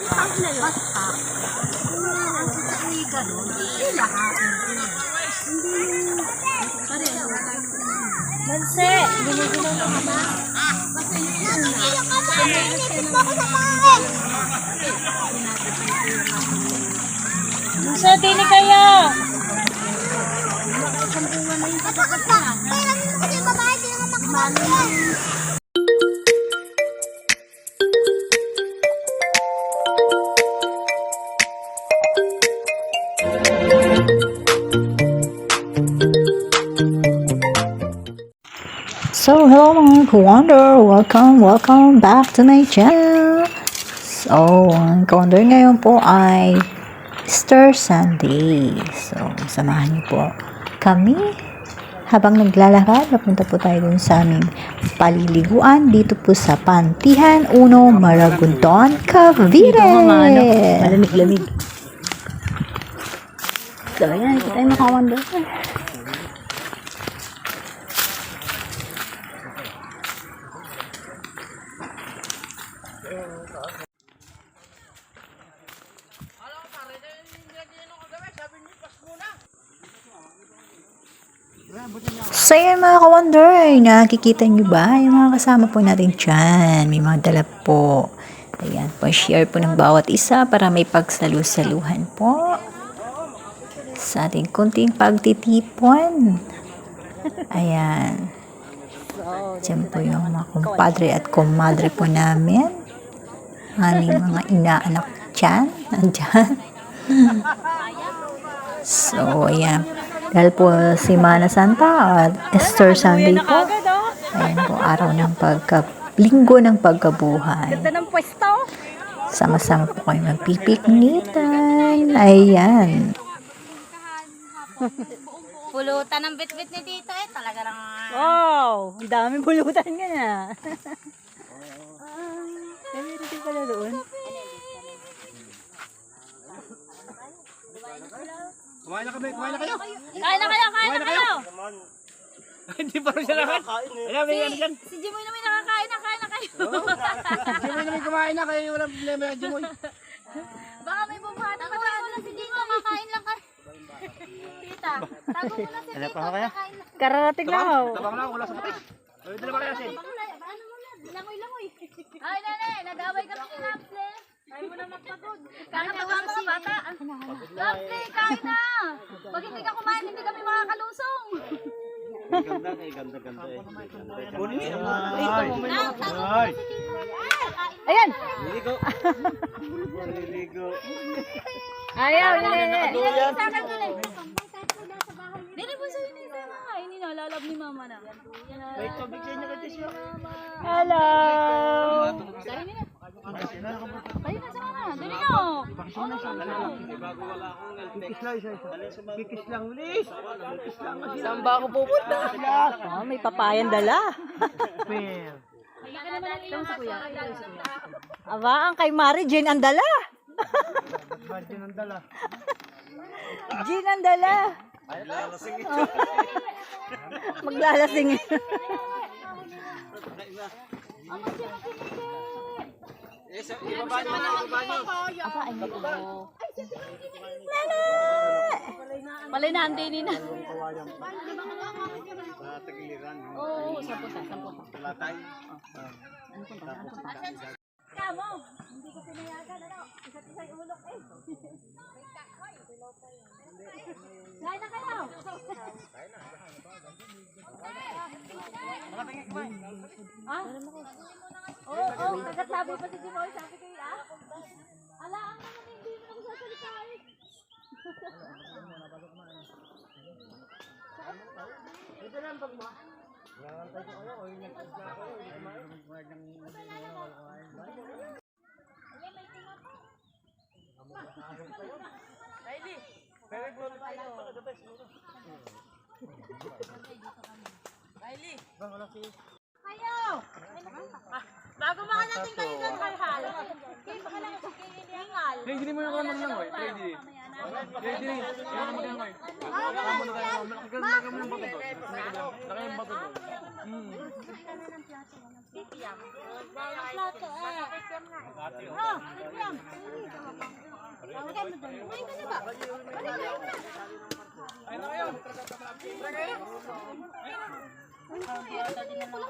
Basta. Ang sasakay ganun. Hindi lahat. Pareho. Manse, giniginaw mo ka ba? Basta yung una. Manse, dini kaya. So, hello mga ka-wonder! Welcome, welcome back to my channel! So, ang ka-wonder ngayon po ay Easter Sunday. So, samahan niyo po kami habang naglalakad. Napunta po tayo dun sa aming paliliguan dito po sa Pantihan Uno, Maragondon, Cavite! Malamig-lamig. So, ayan, kita yung makawanda. So yun mga ka-wonder, nakikita nyo ba yung mga kasama po natin dyan? May mga dala po. Ayan po, share po ng bawat isa para may pagsalu-saluhan po sa ating kunting pagtitipon. Ayan. Diyan po yung mga kumpadre at kumadre po namin. Aming mga inaanak dyan. Nandyan. So, ayan. Dahil po Semana Santa at Easter Sunday po. Ayan po, araw ng pagka linggo ng pagkabuhay. Ganda ng pwesto. Sama-sama po kayo magpipiknitan. Ayan. Pulutan ng bitbit ni Tito eh. Talaga lang. Wow, ang daming bulutan nga na. Meron pala doon. Kumain na kami, kumain na kayo. Kain na kayo, kain na kayo. Hindi pa rin siya lahat. Alam mo yan dyan. Si Jimoy naman nakakain na, kain na kayo. Hindi mo namin kumain na, kaya walang problema yan, Jimoy. Baka may bumata pa tayo na si Jimoy. Kakain lang ka. Tita, tago mo na si Tito. Kakain lang. Kararating lang ako. Tabang na, wala sa patik. Ay, dala ba kaya sin? Ano mo na? Langoy-langoy. Ay, nene, nag-away kami ni Ramsle. Ay mo na magpagod. Kakatawa ang mga bata. Ramsle, kain na. Pag hindi ka kumain, hindi kami makakalusong. Ganda kay ganda ganda eh. Si Tito. Ayan! Ligo. Ligo. Ayaw, hindi. Dili, sa akin dili. Dili po sa inyo sa mga. Hindi na, lalab ni mama na. Wait, tubig sa inyo kay Tisyo. Hello! Dari nila. Kayo na sa mga. Dili na. Kikis lang isa isa. Kikis lang, bilis. Kikis lang. Saan ba ako pupunta? Oh, may papayan dala. Fair. Ito sa. Aba, ang kay Mari, Jane ang dala. Yun ang dala? Jane ang dala. Oh. Maglalasing. Malay na, hindi nina. Tagiliran. Oo, sampo sa, sampo sa. Talatay. Kamo, hindi ko pinayagan, ano? Isa't isa yung ulok eh. Kain na kayo. Ah? Oo, oo, kagatlabi pa si Jimoy, sabi ko ah. Ala, ang naman hindi mo ako sasalitain. Kayo! Bago makalating kayo doon, Kalhal. Kayo baka lang sa kilingal. Hindi mo yung kamang lang, oy. Hindi. Hindi. Yung kamang lang, oy. Kamang lang kayo. Nakaganda ka mo ng bato doon. Nakaganda yung bato doon. Hmm. Plato eh. Oh, kikiam. Kumain ka na ba? Balik kayo na. Ayun na kayo. Naman mo na! Bawal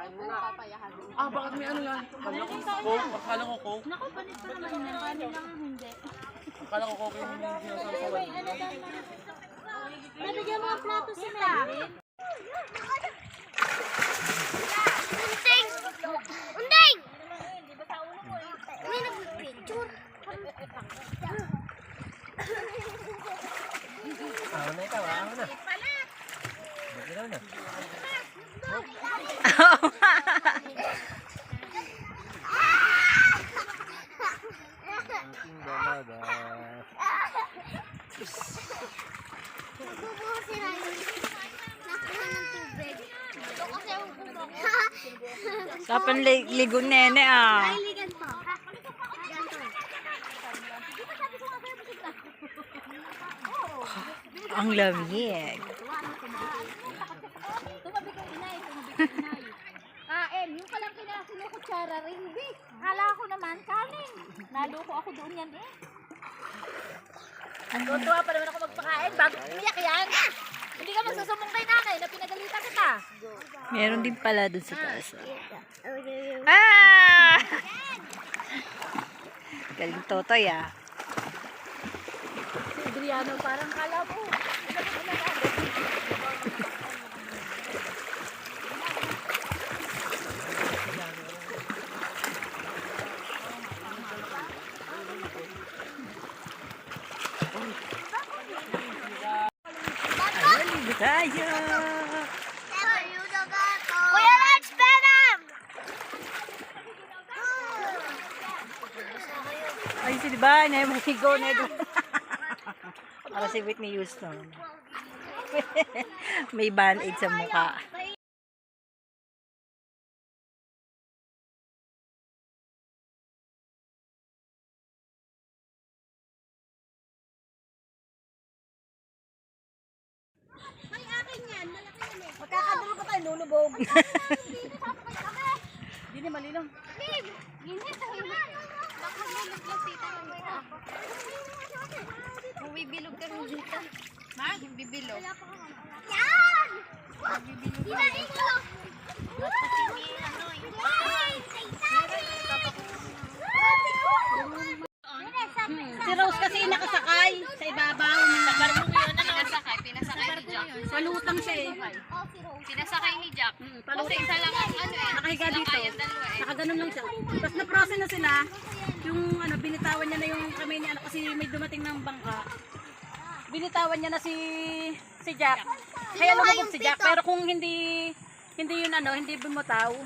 Ah, bakit may ano yan? Coke? Akala ko Coke. Naku, palit pa naman yan. Kami lang ang hindi. Akala ko Coke yung sinasasawan. Nabigyan mo ang plato si Mary. Unding! Unding! May nag-picture. Ah, na ikaw, ah, na. Ikaw na. Aking dalaga. Bubuhusin na yun. Nakuha ng tubig. Ito kasi ang kuha ko. Kapan li- ligo nene ah. Pa. Ganito. Ang lamig. Tumabi ko inay, tumabi ko inay. Kain, yung palang kinasinukutsara rin, bi. Kala ko naman, kanin. Naluko ako doon yan eh. Tutuwa pa naman ako magpakain bago umiyak yan. Hindi ka magsusumong kay nanay na pinagalitan kita. Meron din pala dun sa taas. Ah! Galing totoy ah. Si Adriano parang kala mo. Ano ba na Ligo tayo. Kuya Lance, Venom! Ay, si diba? Nay higo na doon. Para si Whitney Houston. May band-aid sa mukha. Magkakadulo pa tayo, lulubog. Hindi ni malinaw. Ginit sa hiwa. Baka bilog lang tita mamaya. Bumibilog kami dito. Ha? Bibilog. Yan! May ano Yay! Si Rose kasi nakasakay Palutang siya eh. Pinasakay ni Jack. Kasi Palutang. isa lang ang ano eh. Nakahiga dito. Sinakayan dalawa eh. Nakaganon lang siya. Tapos na-process na sila. Yung ano, binitawan niya na yung kamay niya ano, kasi may dumating ng bangka. Binitawan niya na si si Jack. Kaya lumabog si Jack. Pero kung hindi hindi yun ano, hindi bumutaw.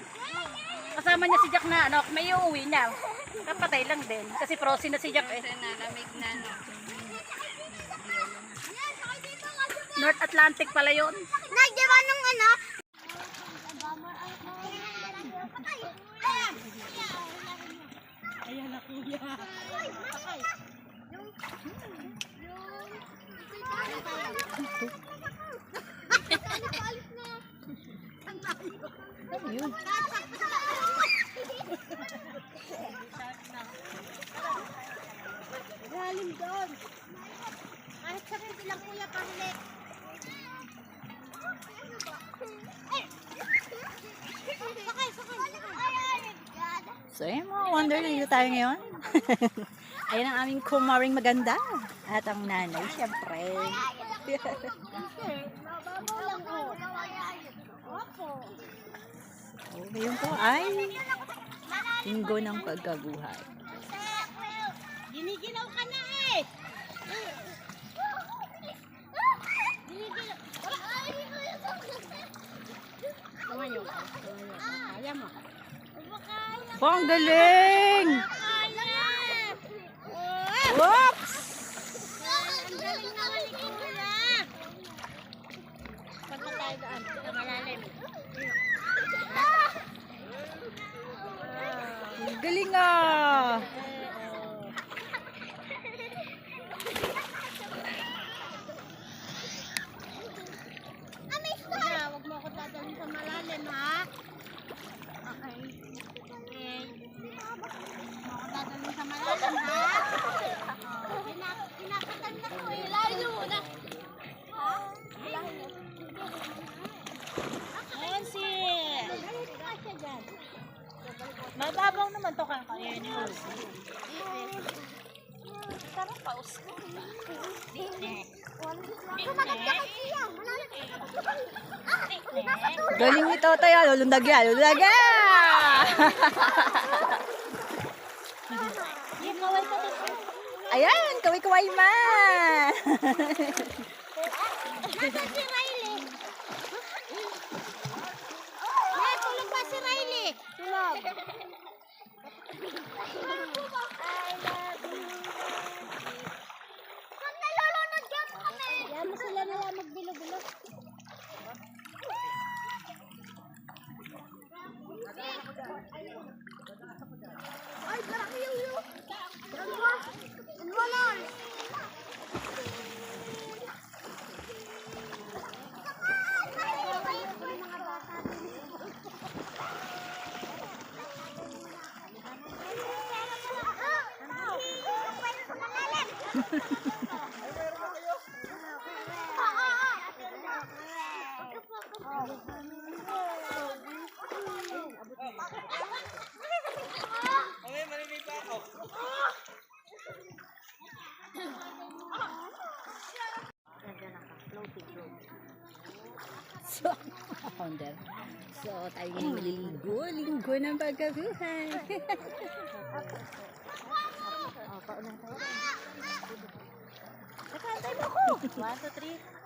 Kasama niya si Jack na ano, may uuwi niya. Kapatay lang din. Kasi frozen na si Jack eh. Kasi nalamig na North Atlantic pala yun. Nay, di ba nung ano? Ayan na kuya. Galing doon. Kahit sa rin bilang kuya panglit. So, yun mga wonder, dito tayo ngayon. Ayan ang aming kumaring maganda. At ang nanay, syempre. So, ngayon po ay linggo ng pagkabuhay. Ginigilaw ka na eh. Kaya mo. Bang galing! Oops! Galing ah! Galing ni Toto yan. Ah. Lulundag yan. Lulundag yan. Ayan. Kaway-kaway man. Nasaan si Riley? Nay, tulog ba si Riley? Tulog. So, founder. So, tayo ngayon maliligo-linggo ng pagkabuhay. One, two, three.